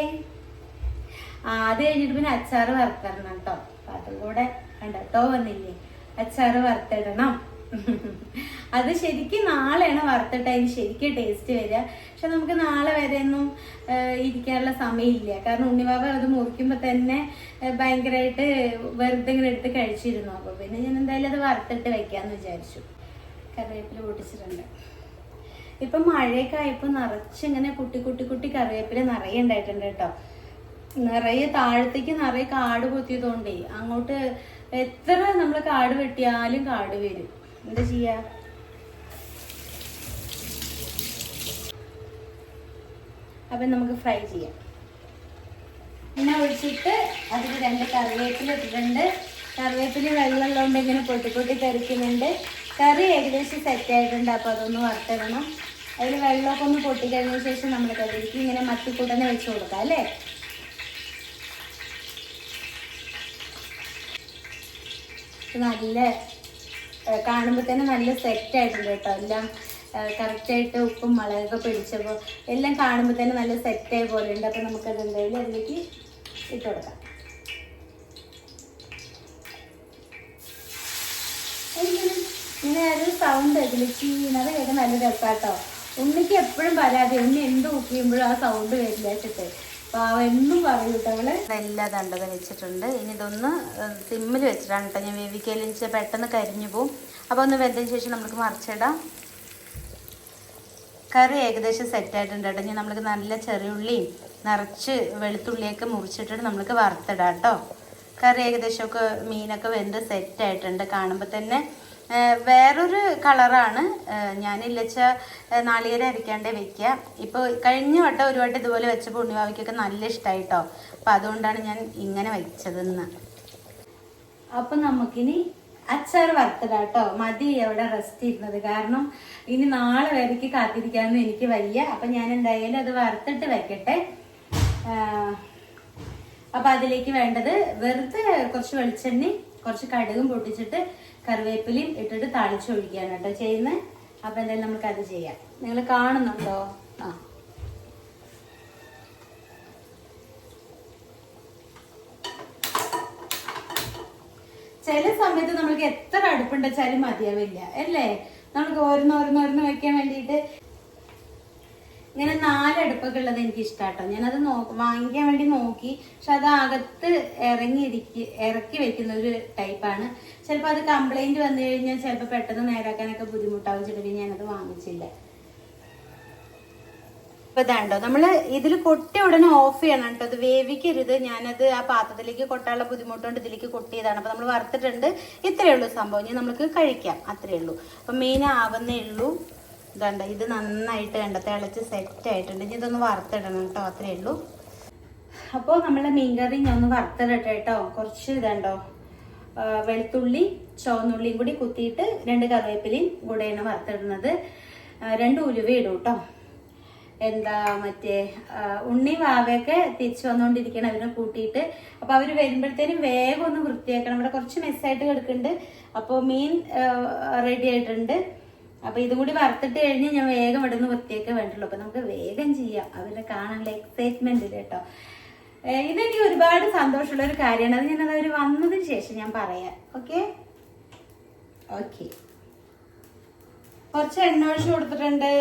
ആദ്യം കഴിഞ്ഞിട്ട് പിന്നെ അച്ചാറ് വറുത്തിടണം കേട്ടോ. അപ്പൊ അതും കൂടെ കണ്ടോ? വന്നില്ലേ? അച്ചാറ് വറുത്തിടണം. അത് ശരിക്കും നാളെയാണ് വറുത്തിട്ട് അതിന് ശരിക്കും ടേസ്റ്റ് വരിക. പക്ഷെ നമുക്ക് നാളെ വരെ ഒന്നും ഇരിക്കാനുള്ള സമയമില്ല. കാരണം ഉണ്ണിവാവ അത് മുറിക്കുമ്പോൾ തന്നെ ഭയങ്കരമായിട്ട് വെറുതെ ഇങ്ങനെ എടുത്ത് കഴിച്ചിരുന്നു. അപ്പോൾ പിന്നെ ഞാൻ എന്തായാലും അത് വറുത്തിട്ട് വെക്കാന്ന് വിചാരിച്ചു. കറിവേപ്പില പൊട്ടിച്ചിട്ടുണ്ട്. ഇപ്പം മഴയൊക്കെ ആയപ്പോൾ നിറച്ചിങ്ങനെ കുട്ടി കുട്ടി കുട്ടി കറിവേപ്പില നിറയെ ഉണ്ടായിട്ടുണ്ട് കേട്ടോ. നിറയെ താഴത്തേക്ക് നിറയെ കാട് പൊത്തിയതുകൊണ്ടേ അങ്ങോട്ട് എത്ര നമ്മൾ കാട് വെട്ടിയാലും കാട് വരും. എന്താ ചെയ്യാ? അപ്പം നമുക്ക് ഫ്രൈ ചെയ്യാം. പിന്നെ ഒഴിച്ചിട്ട് അതിൽ രണ്ട് കറിവേപ്പില ഇട്ടിട്ടുണ്ട്. കറിവേപ്പില വെള്ളമുള്ളതുകൊണ്ട് ഇങ്ങനെ പൊട്ടി പൊട്ടി തെറിക്കുന്നുണ്ട്. കറി ഏകദേശം സെറ്റ് ആയിട്ടുണ്ട് അപ്പോൾ അതൊന്ന് വറുത്തിടണം. അതിൽ വെള്ളമൊക്കെ ഒന്ന് പൊട്ടി കഴിഞ്ഞ ശേഷം നമ്മൾ കറിക്ക് ഇങ്ങനെ മത്തിക്കൂട്ടനെ വെച്ച് കൊടുക്കാം അല്ലേ? നല്ല കാണുമ്പോൾ തന്നെ നല്ല സെറ്റ് ആയിട്ടുണ്ട് കേട്ടോ. എല്ലാം കറക്റ്റായിട്ട് ഉപ്പും മുളകൊക്കെ പിടിച്ചപ്പോൾ എല്ലാം കാണുമ്പോൾ തന്നെ നല്ല സെറ്റായ പോലെ ഉണ്ട്. അപ്പോൾ നമുക്കത് എന്തായാലും അതിലേക്ക് ഇട്ട് കൊടുക്കാം. ഇങ്ങനെ ഒരു സൗണ്ട് അതിലേക്ക് കേൾക്കാൻ നല്ല രസാട്ടോ. ഉണ്ണിക്ക് എപ്പോഴും പരാതി ഉണ്ണി എന്ത് കുക്ക് ചെയ്യുമ്പോഴും ആ സൗണ്ട് വരില്ല പാവം എന്നും പറയും കേട്ടോ അവൾ. തണ്ടത് വെച്ചിട്ടുണ്ട്. ഇനി ഇതൊന്ന് സിമ്മിൽ വെച്ചിട്ടാണ് കേട്ടോ. ഞാൻ വേവിക്കലിന് വെച്ചാൽ പെട്ടെന്ന് കരിഞ്ഞു പോവും. അപ്പോൾ ഒന്ന് വെന്തതിന് ശേഷം നമുക്ക് മറിച്ചിടാം. കറി ഏകദേശം സെറ്റ് ആയിട്ടുണ്ട് കേട്ടോ. ഇനി നമുക്ക് നല്ല ചെറിയുള്ളിയും നിറച്ച് വെളുത്തുള്ളിയൊക്കെ മുറിച്ചിട്ടിട്ട് നമുക്ക് വറുത്തിടാം കേട്ടോ. കറി ഏകദേശമൊക്കെ മീനൊക്കെ വെന്ത് സെറ്റ് ആയിട്ടുണ്ട്. കാണുമ്പോൾ തന്നെ വേറൊരു കളറാണ്. ഞാൻ ഇല്ലച്ച നാളികേരം അരിക്കാണ്ട് വെക്കുക ഇപ്പോൾ കഴിഞ്ഞ വട്ടം ഒരു വട്ടം ഇതുപോലെ വെച്ചപ്പോൾ ഉണ്ണിവാവയ്ക്കൊക്കെ നല്ല ഇഷ്ടമായിട്ടോ അപ്പം അതുകൊണ്ടാണ് ഞാൻ ഇങ്ങനെ വെച്ചതെന്ന്. അപ്പം നമുക്കിനി അച്ചാർ വറുത്തിടാട്ടോ മതി അവിടെ റെസ്റ്റ് ഇരുന്നത്. കാരണം ഇനി നാളെ വരയ്ക്ക് കാത്തിരിക്കാമെന്ന് എനിക്ക് വയ്യ. അപ്പം ഞാൻ എന്തായാലും അത് വറുത്തിട്ട് വെക്കട്ടെ. അപ്പം അതിലേക്ക് വേണ്ടത് വെറുതെ കുറച്ച് വെളിച്ചെണ്ണയും കുറച്ച് കടുകും പൊട്ടിച്ചിട്ട് കറിവേപ്പിലയും ഇട്ടിട്ട് തളിച്ചൊഴിക്കുകയാണ് കേട്ടോ ചെയ്യുന്നത് അപ്പൊ എന്തായാലും നമുക്ക് അത് ചെയ്യാം. നിങ്ങൾ കാണുന്നുണ്ടോ? ആ. ചില സമയത്ത് നമ്മൾക്ക് എത്ര അടുപ്പുണ്ടെച്ചാലും മതിയാവില്ല അല്ലേ? നമുക്ക് ഓരോന്ന് ഓരോന്ന് ഓരോന്ന് വെക്കാൻ വേണ്ടിയിട്ട് ഇങ്ങനെ നാല് അടുപ്പൊക്കെ ഉള്ളത് എനിക്ക് ഇഷ്ടാട്ടോ. ഞാനത് നോ വാങ്ങിക്കാൻ വേണ്ടി നോക്കി പക്ഷെ അത് അകത്ത് ഇറങ്ങി ഇരിക്കി ഇറക്കി വെക്കുന്ന ഒരു ടൈപ്പാണ് ചിലപ്പോൾ അത് കംപ്ലൈന്റ് വന്നു കഴിഞ്ഞാൽ ചിലപ്പോൾ പെട്ടെന്ന് നേരാക്കാനൊക്കെ ബുദ്ധിമുട്ടാവും. ചിലപ്പോൾ ഞാനത് വാങ്ങിച്ചില്ല. ഇപ്പൊ ഇതാണ്ടോ നമ്മൾ ഇതിൽ കൊട്ടി ഉടനെ ഓഫ് ചെയ്യണം കേട്ടോ. അത് വേവിക്കരുത്. ഞാനത് ആ പാത്രത്തിലേക്ക് കൊട്ടാനുള്ള ബുദ്ധിമുട്ടുകൊണ്ട് ഇതിലേക്ക് കൊട്ടിയതാണ്. അപ്പൊ നമ്മൾ വറുത്തിട്ടുണ്ട്. ഇത്രയേ ഉള്ളൂ സംഭവം. ഇനി നമുക്ക് കഴിക്കാം. അത്രയേ ഉള്ളൂ. അപ്പൊ മെയിൻ ആവുന്നേ ഉള്ളൂ. ഇതാണ്ട ഇത് നന്നായിട്ട് കണ്ട? തിളച്ച് സെറ്റ് ആയിട്ടുണ്ട്. ഇനി ഇതൊന്ന് വറുത്തിടണം കേട്ടോ അത്രയേ ഉള്ളൂ. അപ്പോൾ നമ്മളെ മീൻകറി ഞാൻ ഒന്ന് വറുത്തിടട്ടെ കേട്ടോ. കുറച്ച് ഇതുണ്ടോ വെളുത്തുള്ളി ചുവന്നുള്ളിയും കൂടി കുത്തിയിട്ട് രണ്ട് കറിവേപ്പിലയും കൂടെയാണ് വറുത്തിടുന്നത്. രണ്ട് ഉലുവ ഇടും കേട്ടോ. എന്താ മറ്റേ ഉണ്ണി വാവയൊക്കെ തിരിച്ചു വന്നുകൊണ്ടിരിക്കണം അവരെ കൂട്ടിയിട്ട്. അപ്പൊ അവർ വരുമ്പോഴത്തേനും വേഗം ഒന്ന് വൃത്തിയാക്കണം. ഇവിടെ കുറച്ച് മെസ്സായിട്ട് കിടക്കുന്നുണ്ട്. അപ്പോൾ മീൻ റെഡി ആയിട്ടുണ്ട്. അപ്പൊ ഇതുകൂടി വറുത്തിട്ട് കഴിഞ്ഞ് ഞാൻ വേഗം ഇവിടെ നിന്ന് വൃത്തിയൊക്കെ വേണ്ടുള്ളൂ. അപ്പൊ നമുക്ക് വേഗം ചെയ്യാം. അവരെ കാണാനുള്ള എക്സൈറ്റ്മെന്റ് കേട്ടോ. ഇതെനിക്ക് ഒരുപാട് സന്തോഷമുള്ള ഒരു കാര്യമാണ്. അത് ഞാനത് അവർ വന്നതിന് ശേഷം ഞാൻ പറയാം. ഓക്കെ? ഓക്കെ. കുറച്ച് എണ്ണ ഒഴിച്ച് കൊടുത്തിട്ടുണ്ട്.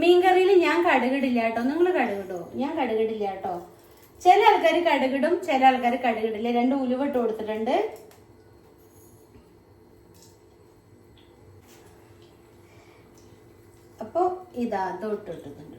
മീൻകറിയിൽ ഞാൻ കടുകിടില്ല കേട്ടോ. നിങ്ങൾ കടുകിടോ? ഞാൻ കടുകിടില്ല കേട്ടോ. ചില ആൾക്കാർ കടുകിടും ചില ആൾക്കാർ കടുകിടില്ല. രണ്ട് ഉലുവ ഇട്ട് കൊടുത്തിട്ടുണ്ട്. അപ്പോൾ ഇതാ തൊട്ടിട്ടുണ്ട്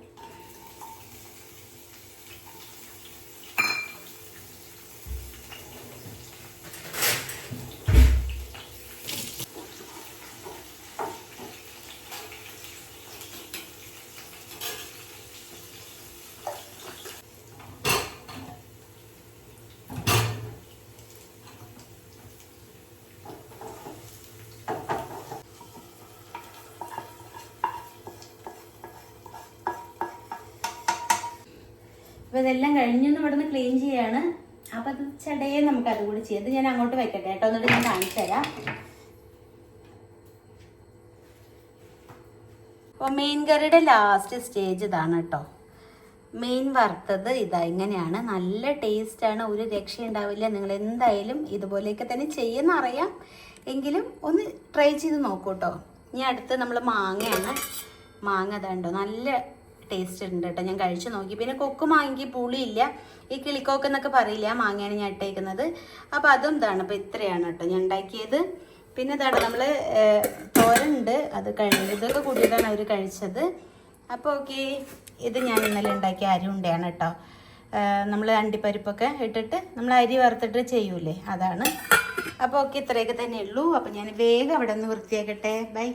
അപ്പൊ ഇതെല്ലാം കഴിഞ്ഞൊന്ന് ഇവിടെ നിന്ന് ക്ലീൻ ചെയ്യാണ്. അപ്പൊ അത് ചടയെ നമുക്ക് അതുകൂടി ചെയ്യാം. ഞാൻ അങ്ങോട്ട് വെക്കട്ടെ കേട്ടോ. എന്നിട്ട് ഞാൻ കാണിച്ചു തരാം. അപ്പോൾ മെയിൻ കറിയുടെ ലാസ്റ്റ് സ്റ്റേജ് ഇതാണ് കേട്ടോ. മെയിൻ വറുത്തത് ഇതാ ഇങ്ങനെയാണ്. നല്ല ടേസ്റ്റാണ് ഒരു രക്ഷ ഉണ്ടാവില്ല. നിങ്ങൾ എന്തായാലും ഇതുപോലെയൊക്കെ തന്നെ ചെയ്യുന്ന അറിയാം. എങ്കിലും ഒന്ന് ട്രൈ ചെയ്ത് നോക്കൂ കേട്ടോ. ഇനി അടുത്ത് നമ്മൾ മാങ്ങയാണ്. മാങ്ങ ഇതാണ്ടോ നല്ല ടേസ്റ്റ് ഉണ്ട് കേട്ടോ. ഞാൻ കഴിച്ചു നോക്കി. പിന്നെ കൊക്ക് മാങ്ങി പുളിയില്ല. ഈ കിളിക്കോക്ക് എന്നൊക്കെ പറയില്ല മാങ്ങയാണ് ഞാൻ ഇട്ടേക്കുന്നത്. അപ്പോൾ അതും ഇതാണ്. അപ്പോൾ ഇത്രയാണ് കേട്ടോ ഞാൻ ഉണ്ടാക്കിയത്. പിന്നെ ഇതാണ് നമ്മൾ തോരനുണ്ട്. അത് കഴിഞ്ഞ് ഇതൊക്കെ കൂട്ടിയിട്ടാണ് അവർ കഴിച്ചത്. അപ്പോൾ ഓക്കെ ഇത് ഞാൻ ഇന്നലെ ഉണ്ടാക്കിയ അരി ഉണ്ടയാണ് കേട്ടോ. നമ്മൾ അണ്ടിപ്പരിപ്പൊക്കെ ഇട്ടിട്ട് നമ്മൾ അരി വറുത്തിട്ട് ചെയ്യൂലേ അതാണ്. അപ്പോൾ ഓക്കെ ഇത്രയൊക്കെ തന്നെ ഉള്ളൂ അപ്പോൾ ഞാൻ വേഗം അവിടെ നിന്ന് വൃത്തിയാക്കട്ടെ. ബൈ.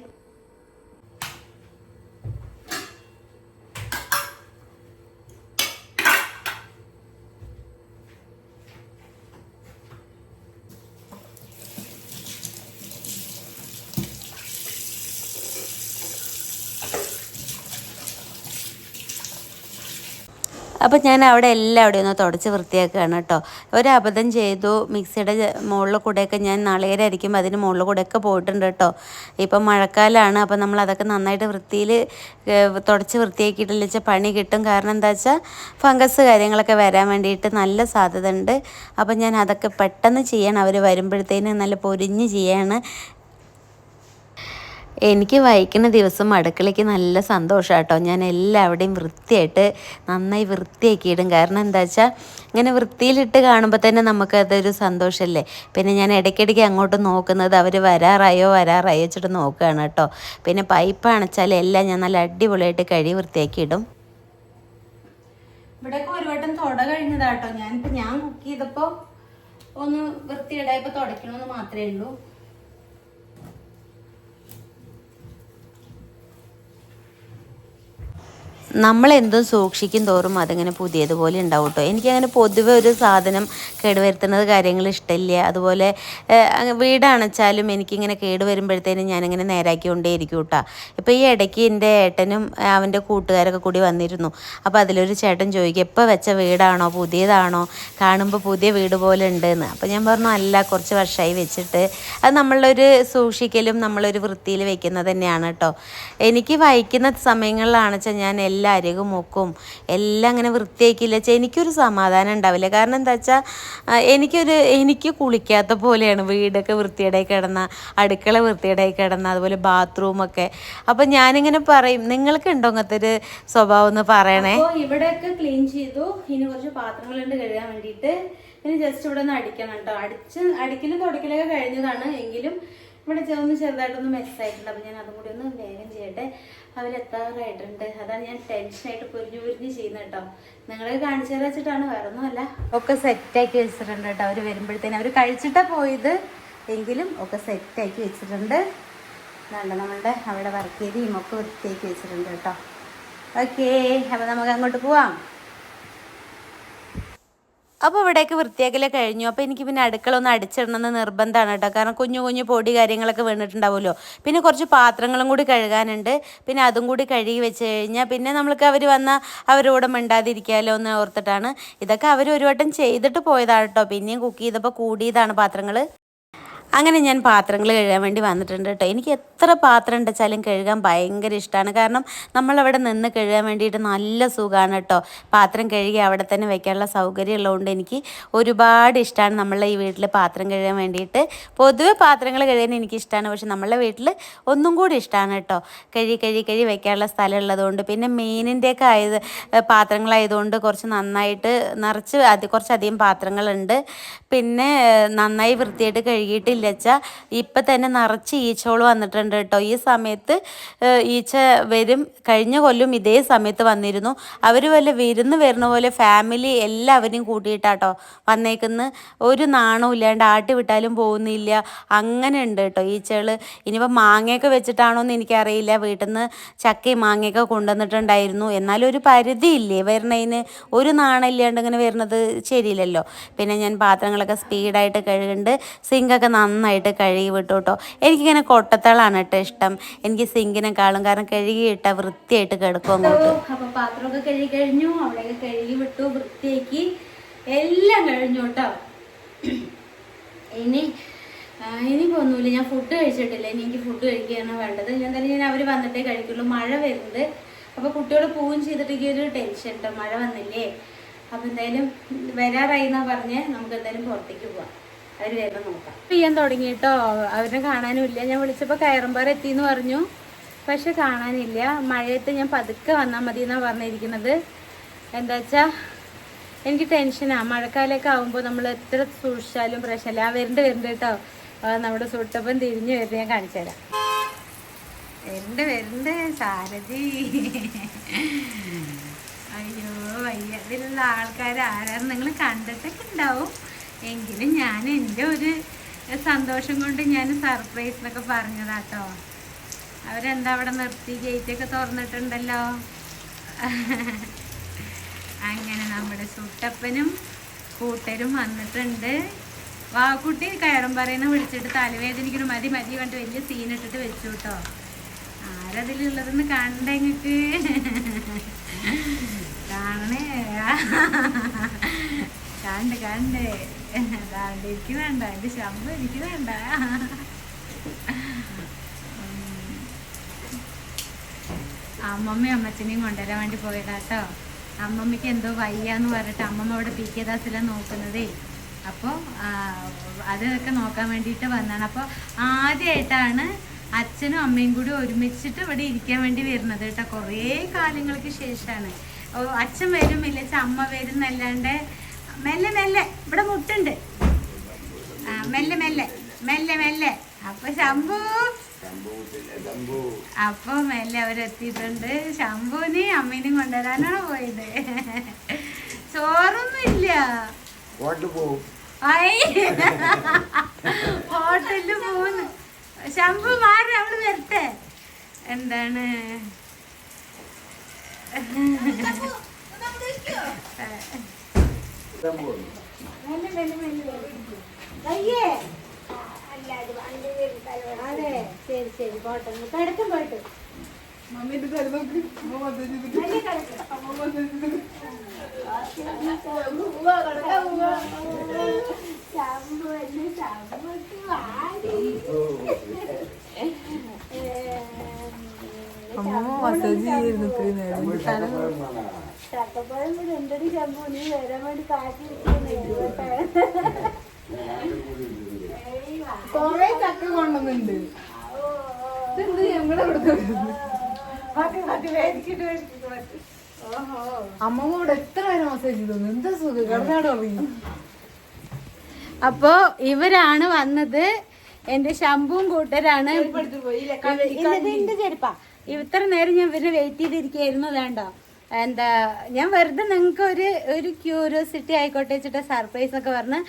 അപ്പോൾ ഞാൻ അവിടെ എല്ലാം അവിടെ ഒന്ന് തുടച്ച് വൃത്തിയാക്കുകയാണ് കേട്ടോ. ഒരു ചെയ്തു. മിക്സിയുടെ മുകളിൽ കൂടെയൊക്കെ ഞാൻ നാളികേരായിരിക്കും അതിന് മുകളിൽ കൂടെയൊക്കെ പോയിട്ടുണ്ട് കേട്ടോ. ഇപ്പം മഴക്കാലമാണ് അപ്പോൾ നമ്മൾ അതൊക്കെ നന്നായിട്ട് വൃത്തിയിൽ തുടച്ച് വൃത്തിയാക്കിയിട്ടില്ല വെച്ചാൽ പണി കിട്ടും. കാരണം എന്താ വെച്ചാൽ ഫംഗസ് കാര്യങ്ങളൊക്കെ വരാൻ വേണ്ടിയിട്ട് നല്ല സാധ്യത ഉണ്ട്. അപ്പം ഞാൻ അതൊക്കെ പെട്ടെന്ന് ചെയ്യണം. അവർ വരുമ്പോഴത്തേന് നല്ല പൊരിഞ്ഞ് ചെയ്യാണ്. എനിക്ക് വായിക്കുന്ന ദിവസം അടുക്കളയ്ക്ക് നല്ല സന്തോഷം കേട്ടോ ഞാൻ എല്ലാവിടെയും വൃത്തിയായിട്ട് നന്നായി വൃത്തിയാക്കിയിടും. കാരണം എന്താ വെച്ചാൽ ഇങ്ങനെ വൃത്തിയിലിട്ട് കാണുമ്പോൾ തന്നെ നമുക്കതൊരു സന്തോഷമല്ലേ പിന്നെ ഞാൻ ഇടയ്ക്കിടയ്ക്ക് അങ്ങോട്ട് നോക്കുന്നത് അവർ വരാറായോ വരാറായോ വെച്ചിട്ട് നോക്കുകയാണ് കേട്ടോ. പിന്നെ പൈപ്പ് അണച്ചാൽ എല്ലാം ഞാൻ നല്ല അടിപൊളിയായിട്ട് കഴുകി വൃത്തിയാക്കിയിടും. ഇവിടെയൊക്കെ ഒരു വട്ടം തുട കഴിഞ്ഞതാട്ടോ. ഞാനിപ്പോൾ ഞാൻ കുക്ക് ചെയ്തപ്പോൾ ഒന്ന് വൃത്തിയിടായപ്പോൾ തുടയ്ക്കണമെന്ന് മാത്രമേ ഉള്ളൂ. നമ്മളെന്തും സൂക്ഷിക്കും തോറും അതിങ്ങനെ പുതിയതുപോലെ ഉണ്ടാവും കേട്ടോ എനിക്കങ്ങനെ പൊതുവെ ഒരു സാധനം കേടുവരുത്തുന്നത് കാര്യങ്ങൾ ഇഷ്ടമില്ല. അതുപോലെ വീടാണച്ചാലും എനിക്കിങ്ങനെ കേട് വരുമ്പോഴത്തേനും ഞാനിങ്ങനെ നേരാക്കിക്കൊണ്ടേ ഇരിക്കും കേട്ടോ ഇപ്പോൾ ഈ ഇടയ്ക്ക് എന്റെ ഏട്ടനും അവന്റെ കൂട്ടുകാരൊക്കെ കൂടി വന്നിരുന്നു. അപ്പോൾ അതിലൊരു ചേട്ടൻ ചോദിക്കും എപ്പോൾ വെച്ച വീടാണോ? പുതിയതാണോ? കാണുമ്പോൾ പുതിയ വീട് പോലെ ഉണ്ടെന്ന്. അപ്പോൾ ഞാൻ പറഞ്ഞു അല്ല കുറച്ച് വർഷമായി വെച്ചിട്ട്. അത് നമ്മളൊരു സൂക്ഷിക്കലും നമ്മളൊരു വൃത്തിയിൽ വെക്കുന്നത് തന്നെയാണ് കേട്ടോ എനിക്ക് വായിക്കുന്ന സമയങ്ങളിലാണെച്ചാൽ ഞാൻ എല്ലാ അരികും മൂക്കും എല്ലാം അങ്ങനെ വൃത്തിയാക്കില്ല വെച്ചാൽ എനിക്കൊരു സമാധാനം ഉണ്ടാവില്ല. കാരണം എന്താ വെച്ചാൽ എനിക്കൊരു എനിക്ക് കുളിക്കാത്ത പോലെയാണ് വീടൊക്കെ വൃത്തിയേടായി കിടന്ന അടുക്കള വൃത്തിയേടായി കിടന്ന അതുപോലെ ബാത്റൂമൊക്കെ അപ്പം ഞാനിങ്ങനെ പറയും നിങ്ങൾക്ക് ഉണ്ടോ അങ്ങനത്തെ ഒരു സ്വഭാവം എന്ന് പറയണേ? ഇവിടെയൊക്കെ ക്ലീൻ ചെയ്തു. ഇനി കുറച്ച് പാത്രങ്ങളുണ്ട് കഴുകാൻ വേണ്ടിയിട്ട്. ഇനി ജസ്റ്റ് ഇവിടെ നിന്ന് അടിക്കണം കേട്ടോ. അടിച്ച് അടിക്കലും തുടക്കലൊക്കെ കഴിഞ്ഞതാണ്. എങ്കിലും ഇവിടെ ചെ- ഒന്ന് ചെറുതായിട്ടൊന്ന് മെസ്സായിട്ടുണ്ട് അപ്പം ഞാൻ അതും കൂടി ഒന്ന് വേഗം ചെയ്യട്ടെ. അവരെത്താറായിട്ടുണ്ട്. അതാണ് ഞാൻ ടെൻഷനായിട്ട് പൊരിഞ്ഞു പൊരിഞ്ഞ് ചെയ്യുന്നത് കേട്ടോ. നിങ്ങളെ കാണിച്ചു വെച്ചിട്ടാണ് വേറെ ഒന്നുമല്ല ഒക്കെ സെറ്റാക്കി വെച്ചിട്ടുണ്ട് കേട്ടോ. അവർ വരുമ്പോഴത്തേനും അവർ കഴിച്ചിട്ടാ പോയത്. എങ്കിലും ഒക്കെ സെറ്റാക്കി വെച്ചിട്ടുണ്ട്. നല്ല നമ്മളുടെ അവിടെ വർക്ക് ചെയ്ത് ഒക്കെ വൃത്തിയാക്കി വെച്ചിട്ടുണ്ട് കേട്ടോ. ഓക്കേ അപ്പോൾ നമുക്ക് അങ്ങോട്ട് പോവാം. അപ്പോൾ ഇവിടെയൊക്കെ വൃത്തിയാക്കലൊക്കെ കഴിഞ്ഞു. അപ്പോൾ എനിക്ക് പിന്നെ അടുക്കള ഒന്ന് അടിച്ചിടണമെന്ന് നിർബന്ധമാണ് കേട്ടോ. കാരണം കുഞ്ഞു കുഞ്ഞു പൊടി കാര്യങ്ങളൊക്കെ വീണിട്ടുണ്ടാവുമല്ലോ. പിന്നെ കുറച്ച് പാത്രങ്ങളും കൂടി കഴുകാനുണ്ട്. പിന്നെ അതും കൂടി കഴുകി വെച്ച് കഴിഞ്ഞാൽ പിന്നെ നമ്മൾക്ക് അവർ വന്ന അവരോട് മിണ്ടാതിരിക്കാമല്ലോ എന്ന് ഓർത്തിട്ടാണ്. ഇതൊക്കെ അവർ ഒരു വട്ടം ചെയ്തിട്ട് പോയതാണ് കേട്ടോ. പിന്നെയും കുക്ക് ചെയ്തപ്പോൾ കൂടിയതാണ് പാത്രങ്ങൾ അങ്ങനെ ഞാൻ പാത്രങ്ങൾ കഴുകാൻ വേണ്ടി വന്നിട്ടുണ്ട് കേട്ടോ. എനിക്ക് എത്ര പാത്രം ഉണ്ടെച്ചാലും കഴുകാൻ ഭയങ്കര ഇഷ്ടമാണ് കാരണം നമ്മളവിടെ നിന്ന് കഴുകാൻ വേണ്ടിയിട്ട് നല്ല സുഖമാണ് കേട്ടോ. പാത്രം കഴുകി അവിടെ തന്നെ വെക്കാനുള്ള സൗകര്യം ഉള്ളതുകൊണ്ട് എനിക്ക് ഒരുപാട് ഇഷ്ടമാണ് നമ്മളെ ഈ വീട്ടിൽ പാത്രം കഴുകാൻ വേണ്ടിയിട്ട്. പൊതുവെ പാത്രങ്ങൾ കഴുകാൻ എനിക്ക് ഇഷ്ടമാണ് പക്ഷെ നമ്മളെ വീട്ടിൽ ഒന്നും കൂടി ഇഷ്ടമാണ് കേട്ടോ. കഴുകി കഴുകി കഴുകി വെക്കാനുള്ള സ്ഥലം ഉള്ളതുകൊണ്ട്. പിന്നെ മീനിന്റെയൊക്കെ ആയത് പാത്രങ്ങളായതുകൊണ്ട് കുറച്ച് നന്നായിട്ട് നിറച്ച് അത് കുറച്ചധികം പാത്രങ്ങളുണ്ട്. പിന്നെ നന്നായി വൃത്തിയായിട്ട് കഴുകിയിട്ടില്ല വെച്ചാൽ ഇപ്പം തന്നെ നിറച്ച് ഈച്ചകൾ വന്നിട്ടുണ്ട് കേട്ടോ. ഈ സമയത്ത് ഈച്ച വരും. കഴിഞ്ഞ കൊല്ലം ഇതേ സമയത്ത് വന്നിരുന്നു. അവർ വല്ല വിരുന്ന് വരുന്ന പോലെ ഫാമിലി എല്ലാവരെയും കൂട്ടിയിട്ടാട്ടോ വന്നേക്കുന്ന. ഒരു നാണവും ഇല്ലാണ്ട് ആട്ടി വിട്ടാലും പോകുന്നില്ല. അങ്ങനെ ഉണ്ട് കേട്ടോ ഈച്ചകൾ ഇനിയിപ്പോൾ മാങ്ങയൊക്കെ വെച്ചിട്ടാണോ എന്ന് എനിക്കറിയില്ല. വീട്ടിൽ നിന്ന് ചക്കയും മാങ്ങയൊക്കെ കൊണ്ടുവന്നിട്ടുണ്ടായിരുന്നു. എന്നാലും ഒരു പരിധിയില്ലേ വരണതിന് ഒരു നാണം ഇല്ലാണ്ട് ഇങ്ങനെ വരുന്നത് ശരിയില്ലല്ലോ. പിന്നെ ഞാൻ പാത്രങ്ങളൊക്കെ സ്പീഡായിട്ട് കഴുകുന്നുണ്ട് സിങ്കൊക്കെ നന്നായിട്ട് കഴുകി വിട്ടു കേട്ടോ എനിക്കിങ്ങനെ കൊട്ടത്തളാണ് കേട്ടോ ഇഷ്ടം. എനിക്ക് സിങ്കിനെക്കാളും കാരണം കഴുകിയിട്ട വൃത്തിയായിട്ട് കിടക്കും അങ്ങോട്ട്. അപ്പൊ പാത്രമൊക്കെ കഴുകി കഴിഞ്ഞു. അവിടെയൊക്കെ കഴുകി വിട്ടു വൃത്തിയാക്കി. എല്ലാം കഴിഞ്ഞു കേട്ടോ. ഇനി ഇനി പോന്നൂല ഒന്നുമില്ല. ഞാൻ ഫുഡ് കഴിച്ചിട്ടില്ല. ഇനി എനിക്ക് ഫുഡ് കഴിക്കുകയാണ് വേണ്ടത്. ഞാൻ തന്നെ ഞാൻ അവർ വന്നിട്ടേ കഴിക്കുള്ളൂ. മഴ വരുന്നത് അപ്പോൾ കുട്ടികൾ പോവുകയും ചെയ്തിട്ട് ഒരു ടെൻഷൻ കേട്ടോ മഴ വന്നില്ലേ? അപ്പോൾ എന്തായാലും വരാറായി എന്നാ പറഞ്ഞ്. നമുക്ക് എന്തായാലും പുറത്തേക്ക് പോവാം. അവർ വേഗം നോക്കാം. ചെയ്യാൻ തുടങ്ങി കേട്ടോ അവരെ കാണാനും ഇല്ല ഞാൻ വിളിച്ചപ്പോൾ കയറുമ്പാറ എത്തിയെന്ന് പറഞ്ഞു. പക്ഷെ കാണാനില്ല. മഴയത്ത് ഞാൻ പതുക്കെ വന്നാൽ മതി എന്നാണ് പറഞ്ഞിരിക്കുന്നത്. എന്താ വെച്ചാ എനിക്ക് ടെൻഷനാ മഴക്കാലൊക്കെ ആകുമ്പോൾ നമ്മൾ എത്ര സൂക്ഷിച്ചാലും പ്രശ്നമില്ല. ആ വരുന്നുണ്ട് വരുന്നുണ്ട് കേട്ടോ. നമ്മുടെ സുട്ടപ്പം തിരിഞ്ഞു വരുന്നത് ഞാൻ കാണിച്ചു തരാം. വരുന്നുണ്ട് വരുന്നുണ്ട് സാരഥി അയ്യോ വയ്യ. ഇതിലുള്ള ആൾക്കാർ ആരാണ് നിങ്ങൾ കണ്ടിട്ടൊക്കെ ഉണ്ടാവും. എങ്കിലും ഞാൻ എന്റെ ഒരു സന്തോഷം കൊണ്ട് ഞാൻ സർപ്രൈസ് എന്നൊക്കെ പറഞ്ഞതാട്ടോ. അവരെന്താ അവിടെ നിർത്തി? ഗേറ്റൊക്കെ തുറന്നിട്ടുണ്ടല്ലോ. അങ്ങനെ നമ്മുടെ സുട്ടപ്പനും കൂട്ടരും വന്നിട്ടുണ്ട്. വാക്കുട്ടി കയറും പറയുന്ന വിളിച്ചിട്ട് തലവേദനയ്ക്കൊരു മതി മതി കണ്ട്. വലിയ സീനിട്ടിട്ട് വെച്ചു കേട്ടോ ആരതിലുള്ളതെന്ന് കണ്ടെങ്ങക്ക് കാണണേ. കണ്ട് കണ്ട്. എനിക്ക് വേണ്ട എന്റെ ശമ്പളം എനിക്ക് വേണ്ട. അമ്മമ്മയും അമ്മച്ചനെയും കൊണ്ടുവരാൻ വേണ്ടി പോയതാട്ടോ. അമ്മമ്മയ്ക്ക് എന്തോ വയ്യാന്ന് പറഞ്ഞിട്ട് അമ്മമ്മ അവിടെ പി കെ ദാസിലാണ് നോക്കുന്നതേ. അപ്പോൾ അതൊക്കെ നോക്കാൻ വേണ്ടിയിട്ട് വന്നാണ്. അപ്പോൾ ആദ്യമായിട്ടാണ് അച്ഛനും അമ്മയും കൂടി ഒരുമിച്ചിട്ട് ഇവിടെ ഇരിക്കാൻ വേണ്ടി വരുന്നത് കേട്ടോ. കുറേ കാലങ്ങൾക്ക് ശേഷമാണ് അച്ഛൻ വരും ഇല്ലച്ച അമ്മ വരും എന്നല്ലാണ്ട് മെല്ലെ മെല്ലെ. ഇവിടെ മുട്ടുണ്ട്. ആ മെല്ലെ മെല്ലെ. മെല്ലെ മെല്ലെ. അപ്പൊ ശംഭു. അപ്പൊ മെല്ലെ അവരെത്തിയിട്ടുണ്ട്. ശംഭുവിനെ അമ്മീനും കൊണ്ടുവരാനാണ് പോയത്? ചോറൊന്നുമില്ല. ഹോട്ടലിൽ പോന്ന് പോവും ഹോട്ടലിൽ പോകുന്നു ശംഭു മാറി അവൾ വരട്ടെ. എന്താണ്? അയ്യേ അതെ ശരി ശരി പോട്ടെ. കിടക്കും പോയിട്ട്. അമ്മ മസാജ് ചെയ്യുന്നു ഇത്രയും നേരം. ചക്കപ്പഴം കൂടി ഉണ്ടടി ശമ്പു നീ വരാൻ വേണ്ടി കാത്തിരിക്കുന്നു കൊറേ ചക്ക കൊണ്ടുവന്നുണ്ട് ഇതെന്ത് ഞങ്ങളെ ഇവിടുത്തെ അമ്മമ്മ ഇവിടെ എത്ര പേര് മസാജ് എന്താ സുഖം കിടന്നാട് ഉറങ്ങി അപ്പോ ഇവരാണ് വന്നത്. എന്റെ ശമ്പുവും കൂട്ടരാണ്. ചെരുപ്പാ? ഇത്ര നേരം ഞാൻ ഇവർ വെയിറ്റ് ചെയ്തിരിക്കായിരുന്നു വേണ്ട എന്താ ഞാൻ വെറുതെ നിങ്ങൾക്ക് ഒരു ഒരു ക്യൂരിയോസിറ്റി ആയിക്കോട്ടെ വെച്ചിട്ട് സർപ്രൈസ് ഒക്കെ പറഞ്ഞ്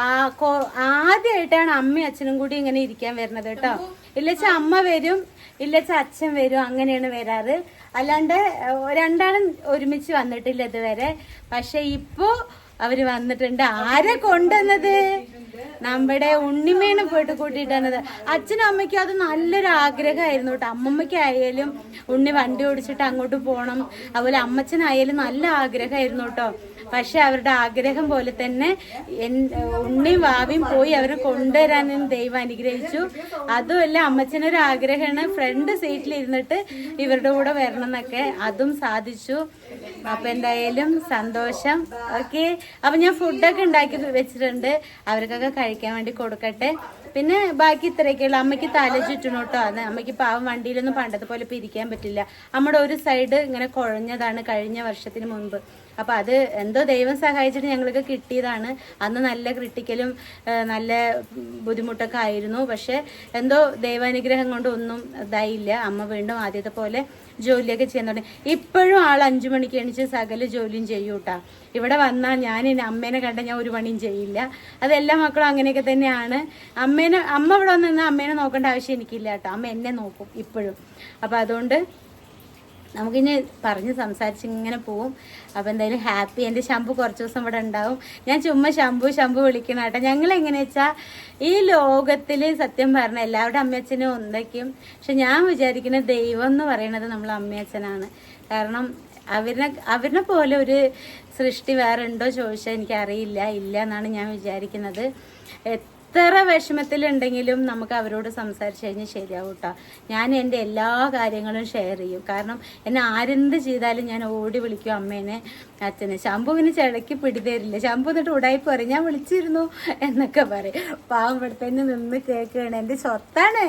ആ കോ ആദ്യമായിട്ടാണ് അമ്മയും അച്ഛനും കൂടി ഇങ്ങനെ ഇരിക്കാൻ വരുന്നത് കേട്ടോ. ഇല്ലച്ച അമ്മ വരും ഇല്ലച്ച അച്ഛൻ വരും അങ്ങനെയാണ് വരാറ്. അല്ലാണ്ട് രണ്ടാളും ഒരുമിച്ച് വന്നിട്ടില്ല ഇതുവരെ. പക്ഷെ ഇപ്പോ അവർ വന്നിട്ടുണ്ട്. ആരെ കൊണ്ടുവന്നത്? നമ്മുടെ ഉണ്ണിമേനെ പോയിട്ട് കൂട്ടിയിട്ട് വന്നത്. അച്ഛനും അമ്മയ്ക്കും അത് നല്ലൊരു ആഗ്രഹമായിരുന്നു കേട്ടോ. അമ്മമ്മയ്ക്കായാലും ഉണ്ണി വണ്ടി ഓടിച്ചിട്ട് അങ്ങോട്ട് പോകണം അതുപോലെ അമ്മച്ചനായാലും നല്ല ആഗ്രഹമായിരുന്നു കേട്ടോ. പക്ഷെ അവരുടെ ആഗ്രഹം പോലെ തന്നെ ഉണ്ണിയും വാവിയും പോയി അവരെ കൊണ്ടുവരാനും ദൈവം അനുഗ്രഹിച്ചു. അതുമല്ല അമ്മച്ചനൊരു ആഗ്രഹമാണ് ഫ്രണ്ട് സീറ്റിൽ ഇരുന്നിട്ട് ഇവരുടെ കൂടെ വരണം എന്നൊക്കെ. അതും സാധിച്ചു. അപ്പൊ എന്തായാലും സന്തോഷം. ഓക്കെ. അപ്പൊ ഞാൻ ഫുഡൊക്കെ ഉണ്ടാക്കി വെച്ചിട്ടുണ്ട്. അവർക്കൊക്കെ കഴിക്കാൻ വേണ്ടി കൊടുക്കട്ടെ. പിന്നെ ബാക്കി ഇത്രയൊക്കെയുള്ള അമ്മയ്ക്ക് തല ചുറ്റണം കേട്ടോ. അത് അമ്മയ്ക്ക് പാവം വണ്ടിയിലൊന്നും പണ്ടത്തെ പോലെ പിരിക്കാൻ പറ്റില്ല. നമ്മുടെ ഒരു സൈഡ് ഇങ്ങനെ കുഴഞ്ഞതാണ് കഴിഞ്ഞ വർഷത്തിന് മുൻപ് അപ്പൊ അത് എന്തോ ദൈവം സഹായിച്ചിട്ട് ഞങ്ങൾക്ക് കിട്ടിയതാണ്. അന്ന് നല്ല ക്രിട്ടിക്കലും നല്ല ബുദ്ധിമുട്ടൊക്കെ ആയിരുന്നു. പക്ഷേ എന്തോ ദൈവാനുഗ്രഹം കൊണ്ട് ഒന്നും ഇതായില്ല. അമ്മ വീണ്ടും ആദ്യത്തെ പോലെ ജോലിയൊക്കെ ചെയ്യാൻ തുടങ്ങി. ഇപ്പോഴും ആൾ അഞ്ചു മണിക്ക് എണീച്ച് സകല ജോലിയും ചെയ്യൂ കേട്ടാ ഇവിടെ വന്നാൽ ഞാൻ ഇനി അമ്മേനെ കണ്ട ഞാൻ ഒരു പണിയും ചെയ്യില്ല. അതെല്ലാ മക്കളും അങ്ങനെയൊക്കെ തന്നെയാണ്. അമ്മേനെ അമ്മ ഇവിടെ വന്നു നിന്നാൽ അമ്മേനെ നോക്കേണ്ട ആവശ്യം എനിക്കില്ല കേട്ടോ അമ്മ എന്നെ നോക്കും ഇപ്പോഴും. അപ്പം അതുകൊണ്ട് നമുക്കിനി പറഞ്ഞ് സംസാരിച്ച് ഇങ്ങനെ പോവും. അപ്പോൾ എന്തായാലും ഹാപ്പി. എന്റെ ശംഭു കുറച്ച് ദിവസം ഇവിടെ ഉണ്ടാവും. ഞാൻ ചുമ്മാ ശംഭു ശംഭു വിളിക്കണം കേട്ടോ. ഞങ്ങൾ എങ്ങനെയാ വെച്ചാൽ ഈ ലോകത്തിൽ സത്യം പറഞ്ഞ എല്ലാവരുടെ അമ്മയച്ഛനും ഒന്നയ്ക്കും. പക്ഷെ ഞാൻ വിചാരിക്കുന്ന ദൈവം എന്ന് പറയുന്നത് നമ്മൾ അമ്മയച്ഛനാണ്. കാരണം അവരിനെ അവരിനെ പോലെ ഒരു സൃഷ്ടി വേറെ ഉണ്ടോ ചോദിച്ചാൽ എനിക്കറിയില്ല. ഇല്ല എന്നാണ് ഞാൻ വിചാരിക്കുന്നത്. എത്ര വിഷമത്തിലുണ്ടെങ്കിലും നമുക്ക് അവരോട് സംസാരിച്ചു കഴിഞ്ഞാൽ ശരിയാവും കേട്ടോ ഞാൻ എന്റെ എല്ലാ കാര്യങ്ങളും ഷെയർ ചെയ്യും. കാരണം എന്നെ ആരെന്ത് ചെയ്താലും ഞാൻ ഓടി വിളിക്കും അമ്മേനെ അച്ഛനെ. ശംഭുവിന് ചിലക്ക് പിടിതരില്ല. ശംഭു എന്നിട്ട് ഉടായി പറയും ഞാൻ വിളിച്ചിരുന്നു എന്നൊക്കെ പറയും. പാവം ഇവിടെ തന്നെ നിന്ന് കേൾക്കുകയാണ്. എന്റെ സ്വത്താണ്.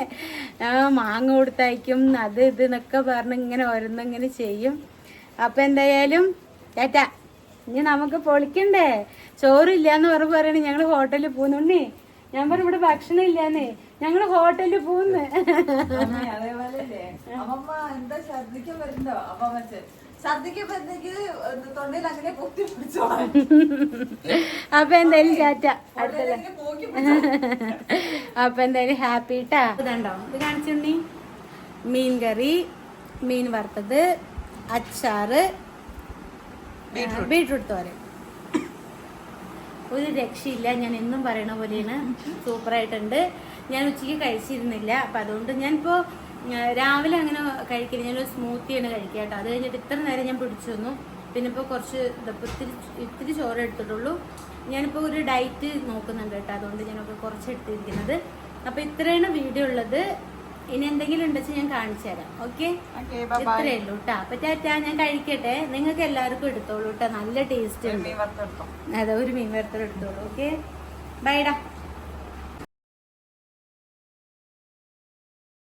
മാങ്ങ കൊടുത്തയക്കും അത് ഇത് എന്നൊക്കെ പറഞ്ഞ് ഇങ്ങനെ ഓരോന്നിങ്ങനെ ചെയ്യും. അപ്പം എന്തായാലും ഏറ്റാ ഇനി നമുക്ക് പൊളിക്കണ്ടേ? ചോറില്ല എന്ന് പറഞ്ഞ് പറയണേ. ഞങ്ങൾ ഹോട്ടലിൽ പോകുന്നുണ്ടേ ഞാൻ പറഞ്ഞു ഇവിടെ ഭക്ഷണം ഇല്ലാന്നേ. ഞങ്ങൾ ഹോട്ടലിൽ പോകുന്നു. എന്താ ഛർദിക്കാൻ വരുന്നുണ്ടോ അപ്പൊ മറ്റേ ഛർദിക്കാൻ വരുന്നെങ്കിൽ തൊണ്ടയിൽ അങ്ങനെ പൊത്തി പിടിച്ചോളാം. അപ്പൊ എന്തായാലും ചാറ്റ അടുത്തല്ല അപ്പൊ എന്തായാലും ഹാപ്പി ഇട്ടാ ഇതുണ്ടോ ഇത് കാണിച്ചുണ്ണി മീൻ കറി മീൻ വറുത്തത് അച്ചാറ് ബീട്രൂട്ട് തോരൻ. ഒരു രക്ഷയില്ല. ഞാൻ എന്നും പറയണ പോലെയാണ്. സൂപ്പറായിട്ടുണ്ട്. ഞാൻ ഉച്ചയ്ക്ക് കഴിച്ചിരുന്നില്ല. അപ്പം അതുകൊണ്ട് ഞാനിപ്പോൾ രാവിലെ അങ്ങനെ കഴിക്കില്ല. ഞാനൊരു സ്മൂത്തിയാണ് കഴിക്കുക കേട്ടോ. അത് കഴിഞ്ഞിട്ട് ഇത്ര നേരം ഞാൻ പിടിച്ചു വന്നു. പിന്നെ ഇപ്പോൾ കുറച്ച് ഇതിപ്പോൾ ഇത്തിരി ഇത്തിരി ചോറ് എടുത്തിട്ടുള്ളൂ. ഞാനിപ്പോൾ ഒരു ഡയറ്റ് നോക്കുന്നുണ്ട് കേട്ടോ. അതുകൊണ്ട് ഞാനൊക്കെ കുറച്ച് എടുത്തിരിക്കുന്നത്. അപ്പോൾ ഇത്രയാണ് വീഡിയോ ഉള്ളത്. ഇനി എന്തെങ്കിലും ഉണ്ടെച്ച് ഞാൻ കാണിച്ചു തരാം. ഓക്കെ? ഇത്രയേ ഉള്ളൂ കേട്ടോ അപ്പൊ ടാറ്റാ ഞാൻ കഴിക്കട്ടെ. നിങ്ങൾക്ക് എല്ലാവർക്കും എടുത്തോളൂ കേട്ടോ നല്ല ടേസ്റ്റ് ഉണ്ട്. അതെ ഒരു മീൻ വറുത്തത് എടുത്തോളൂ ഓക്കെ ബൈഡാ